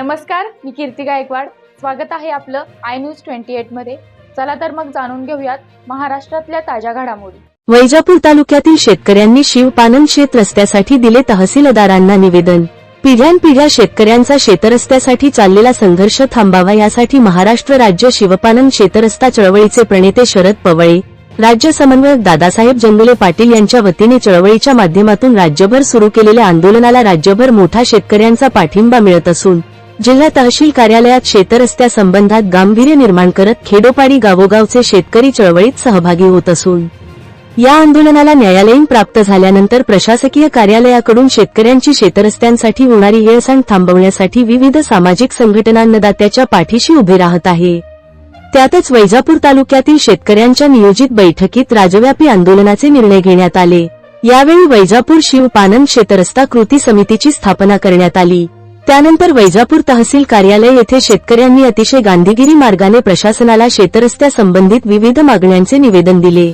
नमस्कार मी कीर्ती गायकवाड. स्वागत आहे आपलं आय न्यूज ट्वेंटी एटमध्ये. चला तर मग जाणून घेऊयात महाराष्ट्रातल्या ताज्या घडामोडी. वैजापूर तालुक्यातील शेतकऱ्यांनी शिवपानन शेत रस्त्यासाठी दिले तहसीलदारांना निवेदन. पिढ्यानपिढ्या शेतकऱ्यांचा शेतरस्त्यासाठी चाललेला संघर्ष थांबावा यासाठी महाराष्ट्र राज्य शिवपानन शेतरस्ता चळवळीचे प्रणेते शरद पवळे राज्य समन्वयक दादासाहेब जंगले पाटील यांच्या वतीने चळवळीच्या माध्यमातून राज्यभर सुरू केलेल्या आंदोलनाला राज्यभर मोठा शेतकऱ्यांचा पाठिंबा मिळत असून जिल्हा तहसील कार्यालयात शेतरस्त्यासंबंधात गांभीर्य निर्माण करत खेडोपाडी गावोगावचे शेतकरी चळवळीत सहभागी होत असून या आंदोलनाला न्यायालयीन प्राप्त झाल्यानंतर प्रशासकीय कार्यालयाकडून शेतकऱ्यांची शेतरस्त्यांसाठी होणारी हेळसांड थांबवण्यासाठी विविध सामाजिक संघटनांना पाठीशी उभे राहत आहे. त्यातच वैजापूर तालुक्यातील शेतकऱ्यांच्या नियोजित बैठकीत राजव्यापी आंदोलनाचे निर्णय घेण्यात आले. यावेळी वैजापूर शिव पानंद शेतरस्ता कृती समितीची स्थापना करण्यात आली. त्यानंतर वैजापूर तहसील कार्यालय येथे शेतकऱ्यांनी अतिशय गांधीगिरी मार्गाने प्रशासनाला शेतरस्त्यासंबंधित विविध मागण्यांचे निवेदन दिले.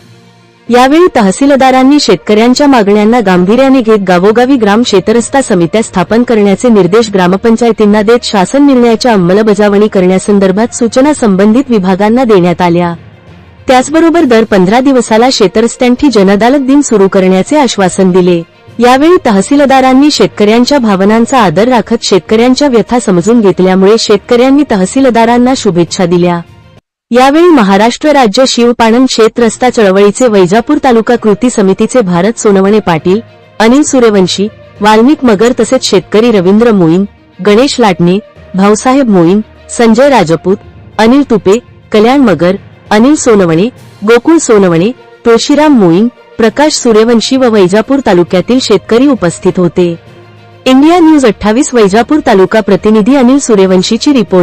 यावेळी तहसीलदारांनी शेतकऱ्यांच्या मागण्यांना गांभीर्याने घेत गावोगावी ग्राम शेतरस्ता समित्या स्थापन करण्याचे निर्देश ग्रामपंचायतींना देत शासन निर्णयाच्या अंमलबजावणी करण्यासंदर्भात सूचना संबंधित विभागांना देण्यात आल्या. त्याचबरोबर दर पंधरा दिवसाला शेतरस्त्यांची जनदालत दिन सुरू करण्याचे आश्वासन दिले. यावेळी तहसीलदारांनी शेतकऱ्यांच्या भावनांचा आदर राखत शेतकऱ्यांच्या व्यथा समजून घेतल्यामुळे शेतकऱ्यांनी तहसीलदारांना शुभेच्छा दिल्या. यावेळी महाराष्ट्र राज्य शिवपाणन शेत रस्ता चळवळीचे वैजापूर तालुका कृती समितीचे भारत सोनवणे पाटील अनिल सूर्यवंशी वाल्मिक मगर तसेच शेतकरी रवींद्र मोईन गणेश लाटणे भाऊसाहेब मोईन संजय राजपूत अनिल तुपे कल्याण मगर अनिल सोनवणे गोकुळ सोनवणे तुळशीराम मोईन प्रकाश सूर्यवंशी व वैजापूर तालुक्यातील शेतकरी उपस्थित होते. इंडिया न्यूज अठ्ठावीस वैजापूर तालुका प्रतिनिधी अनिल सूर्यवंशीची रिपोर्ट.